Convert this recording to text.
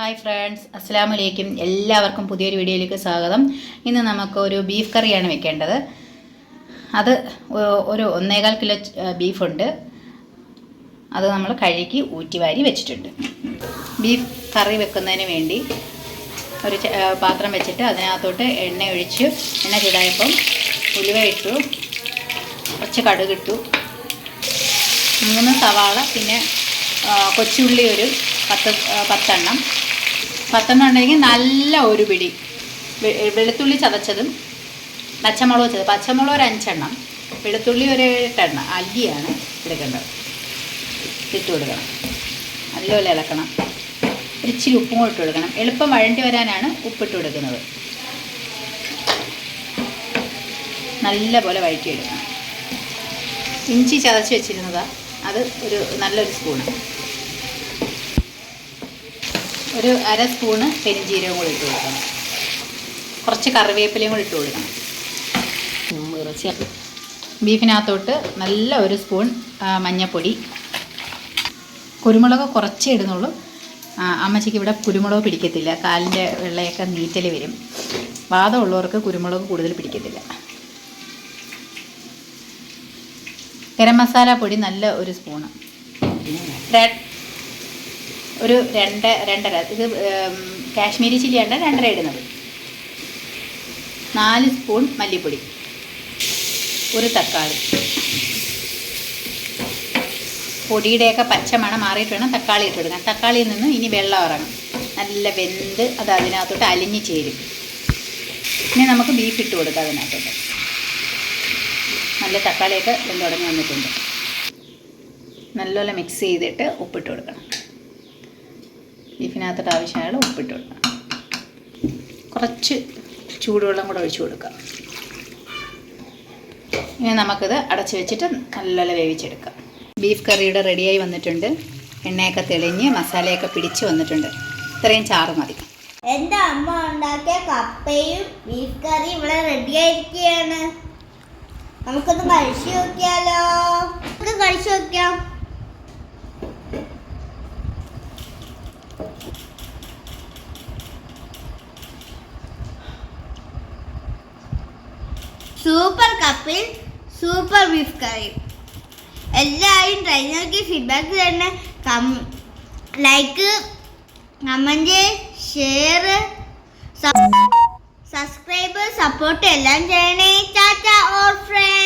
Hi friends അസ്സാം വലൈക്കും എല്ലാവർക്കും പുതിയൊരു വീഡിയോയിലേക്ക് സ്വാഗതം. ഇന്ന് നമുക്ക് ഒരു ബീഫ് കറിയാണ് വെക്കേണ്ടത്. അത് ഒരു ഒന്നേകാൽ കിലോ ബീഫുണ്ട് അത് നമ്മൾ കഴുകി ഊറ്റിവാരി വെച്ചിട്ടുണ്ട്. ബീഫ് കറി വെക്കുന്നതിന് വേണ്ടി ഒരു പാത്രം വെച്ചിട്ട് അതിനകത്തോട്ട് എണ്ണ ഒഴിച്ച് എണ്ണ ചൂടായപ്പം ഉലുവ ഇട്ടു കുറച്ച് കടുകിട്ടു മൂന്ന് സവാള പിന്നെ കൊച്ചുള്ളി ഒരു പത്ത് പത്തെണ്ണം പത്തെണ്ണം ഉണ്ടെങ്കിൽ നല്ല ഒരു പിടി. വെളുത്തുള്ളി ചതച്ചതും പച്ചമുളക് ചതച്ചത് പച്ചമുളക് ഒരു അഞ്ചെണ്ണം വെളുത്തുള്ളി ഒരു എട്ടെണ്ണം അല്ലിയാണ് എടുക്കേണ്ടത്. ഇട്ട് കൊടുക്കണം. നല്ലപോലെ ഇളക്കണം. ഇച്ചിരി ഉപ്പും ഇട്ട് കൊടുക്കണം. എളുപ്പം വഴണ്ടി വരാനാണ് ഉപ്പിട്ട് കൊടുക്കുന്നത്. നല്ലപോലെ വഴറ്റി വഴറ്റിയെടുക്കണം. ഇഞ്ചി ചതച്ച് വെച്ചിരുന്നതാണ് അത് ഒരു നല്ലൊരു സ്പൂണ്. ഒരു അര സ്പൂണ് പെരിഞ്ചീരകം കൂടി ഇട്ട് കൊടുക്കണം. കുറച്ച് കറിവേപ്പിലയും കൂടി ഇട്ട് കൊടുക്കണം. ബീഫിനകത്തോട്ട് നല്ല ഒരു സ്പൂൺ മഞ്ഞൾപ്പൊടി കുരുമുളക് കുറച്ചേ ഇടുന്നുള്ളൂ. അമ്മച്ചിക്ക് ഇവിടെ കുരുമുളക് പിടിക്കത്തില്ല. കാലിന്റെ വെള്ളയൊക്കെ നീറ്റൽ വരും. വാദമുള്ളവർക്ക് കുരുമുളക് കൂടുതൽ പിടിക്കത്തില്ല. ഗരം മസാല പൊടി നല്ല ഒരു സ്പൂണ്. ഒരു രണ്ട് രണ്ടര. ഇത് കാശ്മീരി ചില്ലിയാണ് രണ്ടര ഇടുന്നത്. നാല് സ്പൂൺ മല്ലിപ്പൊടി. ഒരു തക്കാളി. പൊടിയുടെയൊക്കെ പച്ച മണം മാറിയിട്ട് വേണം തക്കാളി ഇട്ട് കൊടുക്കാൻ. തക്കാളിയിൽ നിന്ന് ഇനി വെള്ളം ഇറങ്ങും. നല്ല വെന്ത് അത് അതിനകത്തോട്ട് അലിഞ്ഞു ചേരും. ഇനി നമുക്ക് ബീഫ് ഇട്ട് കൊടുക്കാം അതിനകത്തോട്ട്. നല്ല തക്കാളിയൊക്കെ വെന്ത് തുടങ്ങി വന്നിട്ടുണ്ട്. നല്ലപോലെ മിക്സ് ചെയ്തിട്ട് ഉപ്പിട്ട് കൊടുക്കണം. ബീഫിനകത്തോട്ട് ആവശ്യമായ ഉപ്പിട്ട് കൊടുക്കാം കുറച്ച് ചൂടുവെള്ളം കൂടെ ഒഴിച്ചു കൊടുക്കാം. ഇനി നമുക്കിത് അടച്ചു വെച്ചിട്ട് നല്ലപോലെ വേവിച്ചെടുക്കാം. ബീഫ് കറിയുടെ റെഡിയായി വന്നിട്ടുണ്ട്. എണ്ണയൊക്കെ തെളിഞ്ഞ് മസാലയൊക്കെ പിടിച്ച് വന്നിട്ടുണ്ട്. ഇത്രയും ചാറ് മതി. എന്റെ അമ്മ ഉണ്ടാക്കിയ കപ്പയും ബീഫ് കറി ഇവിടെ റെഡി ആയിരിക്കുകയാണ് നമുക്കൊന്ന് കഴിച്ചു നോക്കിയാലോ? നമുക്ക് കഴിച്ചു നോക്കാം സൂപ്പർ കപ്പിൽ സൂപ്പർ ബീഫ് കറി എല്ലാവരും ട്രൈ നോക്കി ഫീഡ്ബാക്ക് തന്നെ like comment share subscribe support എല്ലാം ചെയ്യണേ. ചാച്ച ഓർ ഫ്രണ്ട്